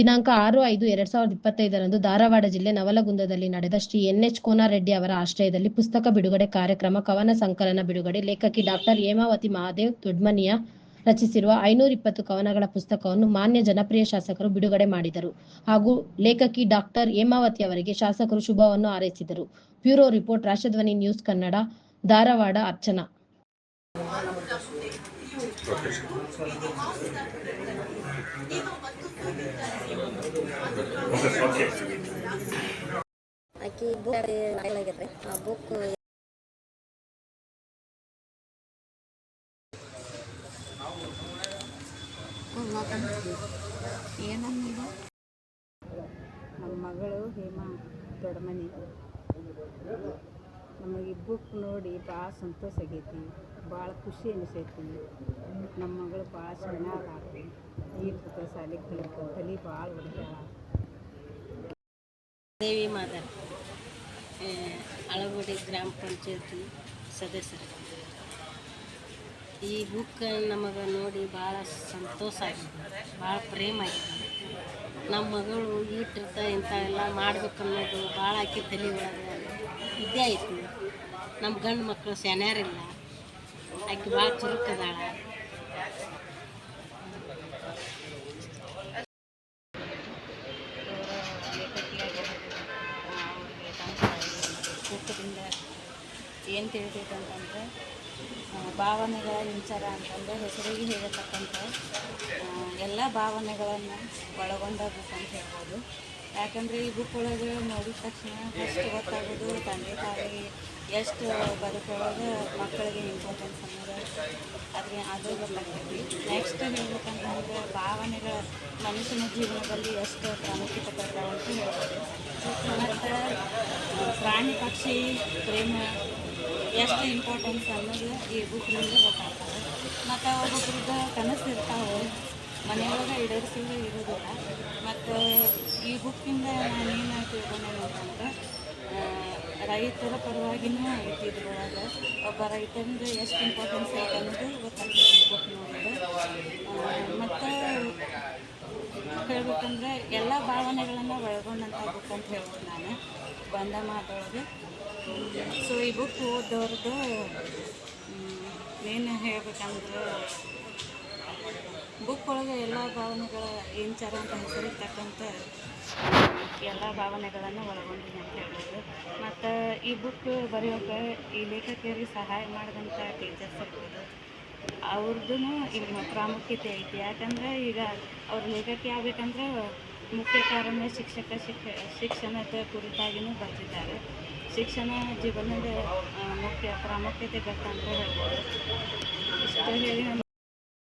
ದಿನಾಂಕ ಆರು ಐದು ಎರಡ್ ಸಾವಿರದ ಇಪ್ಪತ್ತೈದರಂದು ಧಾರವಾಡ ಜಿಲ್ಲೆ ನವಲಗುಂದದಲ್ಲಿ ನಡೆದ ಶ್ರೀ ಎನ್ ಎಚ್ ಕೋನಾರೆಡ್ಡಿ ಅವರ ಆಶ್ರಯದಲ್ಲಿ ಪುಸ್ತಕ ಬಿಡುಗಡೆ ಕಾರ್ಯಕ್ರಮ ಕವನ ಸಂಕಲನ ಬಿಡುಗಡೆ ಲೇಖಕಿ ಡಾಕ್ಟರ್ ಹೇಮಾವತಿ ಮಹಾದೇವ್ ದೊಡ್ಮನಿಯ ರಚಿಸಿರುವ ಐನೂರ ಇಪ್ಪತ್ತು ಕವನಗಳ ಪುಸ್ತಕವನ್ನು ಮಾನ್ಯ ಜನಪ್ರಿಯ ಶಾಸಕರು ಬಿಡುಗಡೆ ಮಾಡಿದರು. ಹಾಗೂ ಲೇಖಕಿ ಡಾಕ್ಟರ್ ಹೇಮಾವತಿ ಅವರಿಗೆ ಶಾಸಕರು ಶುಭವನ್ನು ಹಾರೈಸಿದರು. Bureau report, Rashtradhwani news Kannada, Dharwad, Archana. ಆಕಿ ಬುಕ್ ಆಗೈತ್ರಿ ಆ ಬುಕ್ ಏನಂದ ನಮ್ಮ ಮಗಳು ಹೇಮಾ ದೊಡ್ಡಮನಿ. ನಮಗೆ ಬುಕ್ ನೋಡಿ ಭಾಳ ಸಂತೋಷ ಆಗೈತಿ. ಭಾಳ ಖುಷಿ ಅನಿಸೈತಿ. ನಮ್ಮ ಮಗಳು ಭಾಳ ಚೆನ್ನಾಗಿ ಈ ಪುಸ್ತಕ ಶಾಲೆ ಕಲಿತು ತಲೆ ಭಾಳ ಹೊಡೆದಾಳ ದೇವಿ ಮಾದರ್ ಅಳಗುಡಿ ಗ್ರಾಮ ಪಂಚಾಯತಿ ಸದಸ್ಯರು. ಈ ಬುಕ್ ನಮಗೆ ನೋಡಿ ಭಾಳ ಸಂತೋಷ ಆಗಿದೆ ಭಾಳ ಪ್ರೇಮ ಆಗಿದೆ ನಮ್ಮ ಮಗಳು ಈಟಿರ್ತ ಇಂಥ ಎಲ್ಲ ಮಾಡ್ಬೇಕು ಅನ್ನೋದು ಭಾಳ ಆಕೆ ತಲೆ ಒಳಗೆ ಇದ್ದೇ ಐತಿ ನಮ್ಮ ಗಂಡು ಮಕ್ಕಳು ಸೆನ್ಯಾರಿಲ್ಲ ಆಕೆ ಭಾಳ ಚುರುಕದಾಳ. ಏನು ತಿಳಿತೈತೆ ಅಂತಂದರೆ ಭಾವನೆಗಳ ವಿಚಾರ ಅಂತಂದು ಹೆಸರಿಗೆ ಹೇಳತಕ್ಕಂಥ ಎಲ್ಲ ಭಾವನೆಗಳನ್ನು ಒಳಗೊಂಡ ಬುಕ್ ಅಂತ ಹೇಳ್ಬೋದು. ಯಾಕಂದರೆ ಈ ಬುಕ್ ಒಳಗೆ ನೋಡಿದ ತಕ್ಷಣ ಫಸ್ಟ್ ಗೊತ್ತಾಗೋದು ತಂದೆ ತಾಯಿ ಎಷ್ಟು ಬದುಕೊಳಗೆ ಮಕ್ಕಳಿಗೆ ಇಂಪಾರ್ಟೆನ್ಸ್ ಅನ್ನೋದು. ಅದ್ರ ಅದು ಗೊತ್ತಾಗ್ತೈತಿ ನೆಕ್ಸ್ಟ್ ಹೇಳ್ಬೇಕಂತಂದ್ರೆ ಭಾವನೆಗಳ ಮನುಷ್ಯನ ಜೀವನದಲ್ಲಿ ಎಷ್ಟು ಪ್ರಾಮುಖ್ಯತೆ ಅಂತ ಹೇಳ್ಬೋದು. ಮತ್ತು ಪ್ರಾಣಿ ಪಕ್ಷಿ, ಪ್ರೇಮ ಎಷ್ಟು ಇಂಪಾರ್ಟೆನ್ಸ್ ಅನ್ನೋದು ಈ ಬುಕ್ನಿಂದ ಗೊತ್ತಾಗ್ತದೆ. ಮತ್ತು ಒಬ್ಬೊಬ್ರದ್ದು ಕನಸು ಇರ್ತಾವೆ ಮನೆಯೊಳಗೆ ಈಡೇರಿಸಿದ್ರೆ ಇರೋದಿಲ್ಲ. ಮತ್ತು ಈ ಬುಕ್ಕಿಂದ ನಾನು ಏನು ತಿಳ್ಕೊಂಡೆ ಅಂತಂದ್ರೆ ರೈತರ ಪರವಾಗಿನೂ ಐತಿ ಇದ್ರೊಳಗೆ ಒಬ್ಬ ರೈತನಿಗೆ ಎಷ್ಟು ಇಂಪಾರ್ಟೆನ್ಸ್ ಐತೆ ಅನ್ನೋದು ಗೊತ್ತಾಗ್ತದೆ ಬುಕ್ ನೋಡಿದ್ರೆ ಮತ್ತು ಹೇಳ್ಬೇಕಂದ್ರೆ ಎಲ್ಲ ಭಾವನೆಗಳನ್ನು ಒಳಗೊಂಡಂಥ ಬುಕ್ ಅಂತ ಹೇಳ್ಬೋದು ನಾನು. ಬಂದ ಮಾತೊಳಗೆ ಸೊ ಈ ಬುಕ್ ಓದೋರ್ದು ಏನು ಹೇಳ್ಬೇಕಂದ್ರೆ ಬುಕ್ ಒಳಗೆ ಎಲ್ಲ ಭಾವನೆಗಳ ಇಂಚಾರ ಅಂತ ಹೆಸರಿರ್ತಕ್ಕಂಥ ಎಲ್ಲ ಭಾವನೆಗಳನ್ನು ಒಳಗೊಂಡಿದೆ ಅಂತ ಹೇಳ್ಬೋದು. ಮತ್ತು ಈ ಬುಕ್ ಬರೆಯೋಕೆ ಈ ಲೇಖಕಿಯರಿಗೆ ಸಹಾಯ ಮಾಡಿದಂಥ ಟೀಚರ್ಸ್ ಇರ್ಬೋದು ಅವ್ರದ್ದು ಇಲ್ಲಿ ಪ್ರಾಮುಖ್ಯತೆ ಐತಿ. ಯಾಕಂದ್ರೆ ಈಗ ಅವ್ರ ಲೇಖಕಿ ಆಗ್ಬೇಕಂದ್ರೆ ಮುಖ್ಯ ಕಾರಣ ಶಿಕ್ಷಕ ಶಿಕ್ಷ, ಶಿಕ್ಷಣದ ಕುರಿತಾಗಿಯೂ ಬರ್ತಿದ್ದಾರೆ. ಶಿಕ್ಷಣ ಜೀವನದ ಮುಖ್ಯ ಪ್ರಾಮುಖ್ಯತೆ ಅಂತ ಹೇಳ್ಬೋದು. ಇಷ್ಟು ಹೇಳಿ